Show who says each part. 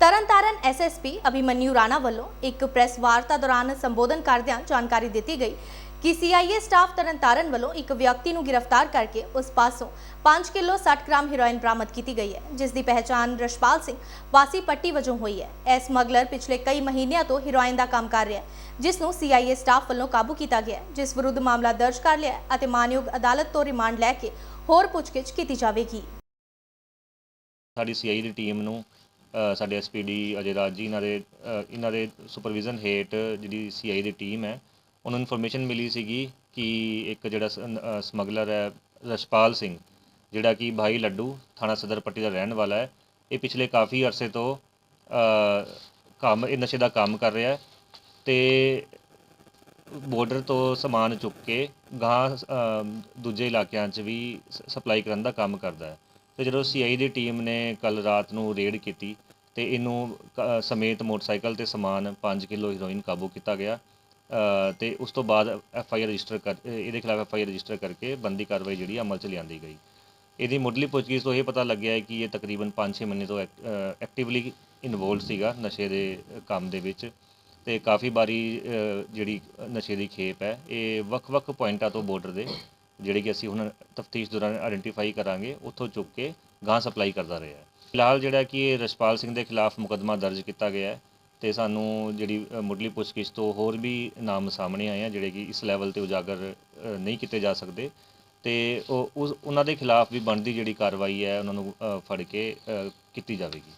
Speaker 1: Tarn Taran SSP Abhimanyu Rana ਵੱਲੋਂ ਇੱਕ press ਵਾਰਤਾ ਦੌਰਾਨ ਸੰਬੋਧਨ ਕਰਦਿਆਂ ਜਾਣਕਾਰੀ ਦਿੱਤੀ ਗਈ ਕਿ ਸੀਆਈਏ ਸਟਾਫ ਤਰਨਤਾਰਨ ਵੱਲੋਂ ਇੱਕ ਵਿਅਕਤੀ ਨੂੰ ਗ੍ਰਿਫਤਾਰ ਕਰਕੇ ਉਸ ਪਾਸੋਂ 5 ਕਿਲੋ 60 ਗ੍ਰਾਮ ਹੈਰੋਇਨ ਬਰਾਮਦ ਕੀਤੀ ਗਈ ਹੈ, ਜਿਸ ਦੀ ਪਹਿਚਾਣ ਰਸ਼ਪਾਲ ਸਿੰਘ ਵਾਸੀ ਪੱਟੀ ਵਜੋਂ ਹੋਈ ਹੈ। ਇਹ ਸਮਗਲਰ ਪਿਛਲੇ ਕਈ ਮਹੀਨਿਆਂ ਤੋਂ ਹੈਰੋਇਨ ਦਾ ਕੰਮ ਕਰ ਰਿਹਾ ਹੈ, ਜਿਸ ਨੂੰ ਸੀਆਈਏ ਸਟਾਫ ਵੱਲੋਂ ਕਾਬੂ ਕੀਤਾ ਗਿਆ ਜਿਸ ਵਿਰੁੱਧ ਮਾਮਲਾ ਦਰਜ ਕਰ ਲਿਆ ਅਤੇ ਮਾਨਯੋਗ ਅਦਾਲਤ ਤੋਂ ਰਿਮਾਂਡ ਲੈ ਕੇ ਹੋਰ ਪੁੱਛਗਿੱਛ ਕੀਤੀ ਜਾਵੇਗੀ।
Speaker 2: ਸਾਡੀ ਸੀਆਈ ਦੀ ਟੀਮ ਨੂੰ ਸਾਡੇ ਐਸਪੀਡੀ ਅਜੇ ਰਾਜ ਜੀ, ਇਹਨਾਂ ਦੇ ਇਹਨਾਂ ਦੇ ਸੁਪਰਵਿਜ਼ਨ ਹੇਠ ਜਿਹੜੀ ਸੀਆਈ ਦੀ ਟੀਮ ਹੈ, ਉਹਨਾਂ ਨੂੰ ਇਨਫੋਰਮੇਸ਼ਨ ਮਿਲੀ ਸੀਗੀ ਕਿ ਇੱਕ ਜਿਹੜਾ ਸਮਗਲਰ ਹੈ ਰਸ਼ਪਾਲ ਸਿੰਘ, ਜਿਹੜਾ ਕਿ ਭਾਈ ਲੱਡੂ ਥਾਣਾ ਸਦਰ ਪੱਟੀ ਦਾ ਰਹਿਣ ਵਾਲਾ ਹੈ, ਇਹ ਪਿਛਲੇ ਕਾਫੀ ਅਰਸੇ ਤੋਂ ਕੰਮ, ਇਹ ਨਸ਼ੇ ਦਾ ਕੰਮ ਕਰ ਰਿਹਾ ਹੈ ਤੇ ਬਾਰਡਰ ਤੋਂ ਸਮਾਨ ਚੁੱਕ ਕੇ ਗਾਂ ਦੂਜੇ ਇਲਾਕਿਆਂ 'ਚ ਵੀ ਸਪਲਾਈ ਕਰਨ ਦਾ ਕੰਮ ਕਰਦਾ ਹੈ। ਤੇ ਜਦੋਂ ਸੀਆਈ ਦੀ ਟੀਮ ਨੇ ਕੱਲ ਰਾਤ ਨੂੰ ਰੇਡ ਕੀਤੀ ਤੇ ਇਹਨੂੰ ਕ- ਸਮੇਤ ਮੋਟਰਸਾਈਕਲ ਤੇ ਸਮਾਨ 5 ਕਿਲੋ ਹੀਰੋਇਨ ਕਾਬੂ ਕੀਤਾ ਗਿਆ ਅ, ਤੇ ਉਸ ਤੋਂ ਬਾਅਦ ਐਫ ਆਈ ਆਰ ਰਜਿਸਟਰ ਕਰ ਇਹਦੇ ਖਿਲਾਫ ਐਫ ਆਈ ਆਰ ਰਜਿਸਟਰ ਕਰਕੇ ਬੰਦੀ ਕਾਰਵਾਈ ਜਿਹੜੀ ਅਮਲ 'ਚ ਲਿਆਂਦੀ ਗਈ। ਇਹਦੀ ਮੁੱਢਲੀ ਪੁੱਛਗਿੱਛ ਤੋਂ ਇਹ ਪਤਾ ਲੱਗਿਆ ਹੈ ਕਿ ਇਹ ਤਕਰੀਬਨ 5-6 ਮਹੀਨੇ ਤੋਂ ਐਕਟਿਵਲੀ ਇਨਵੋਲਵ ਸੀਗਾ ਨਸ਼ੇ ਦੇ ਕੰਮ ਦੇ ਵਿੱਚ ਤੇ ਕਾਫੀ ਵਾਰੀ ਜਿਹੜੀ ਨਸ਼ੇ ਦੀ ਖੇਪ ਹੈ ਇਹ ਵੱਖ-ਵੱਖ ਪੁਆਇੰਟਾਂ ਤੋਂ ਬਾਰਡਰ ਦੇ ਜਿਹੜੇ ਕਿ ਅਸੀਂ ਹੁਣ ਤਫਤੀਸ਼ ਦੌਰਾਨ ਆਇਡੈਂਟੀਫਾਈ ਕਰਾਂਗੇ, ਉੱਥੋਂ ਚੁੱਕ ਕੇ ਗਾਂ ਸਪਲਾਈ ਕਰਦਾ ਰਿਹਾ ਫਿਲਹਾਲ ਜਿਹੜਾ ਕਿ ਇਹ ਰਸ਼ਪਾਲ ਸਿੰਘ ਦੇ ਖਿਲਾਫ ਮੁਕੱਦਮਾ ਦਰਜ ਕੀਤਾ ਗਿਆ ਹੈ ਤੇ ਸਾਨੂੰ ਜਿਹੜੀ ਮੁੱਢਲੀ ਪੁੱਛਗਿੱਛ ਤੋਂ ਹੋਰ ਵੀ ਨਾਮ ਸਾਹਮਣੇ ਆਏ ਆ, ਜਿਹੜੇ ਕਿ ਇਸ ਲੈਵਲ ਤੇ ਉਜਾਗਰ ਨਹੀਂ ਕੀਤੇ ਜਾ ਸਕਦੇ ਤੇ ਉਹ ਉਹਨਾਂ ਦੇ ਖਿਲਾਫ ਵੀ ਬਣਦੀ ਜਿਹੜੀ ਕਾਰਵਾਈ ਹੈ, ਉਹਨਾਂ ਨੂੰ ਫੜ ਕੇ ਕੀਤੀ ਜਾਵੇਗੀ।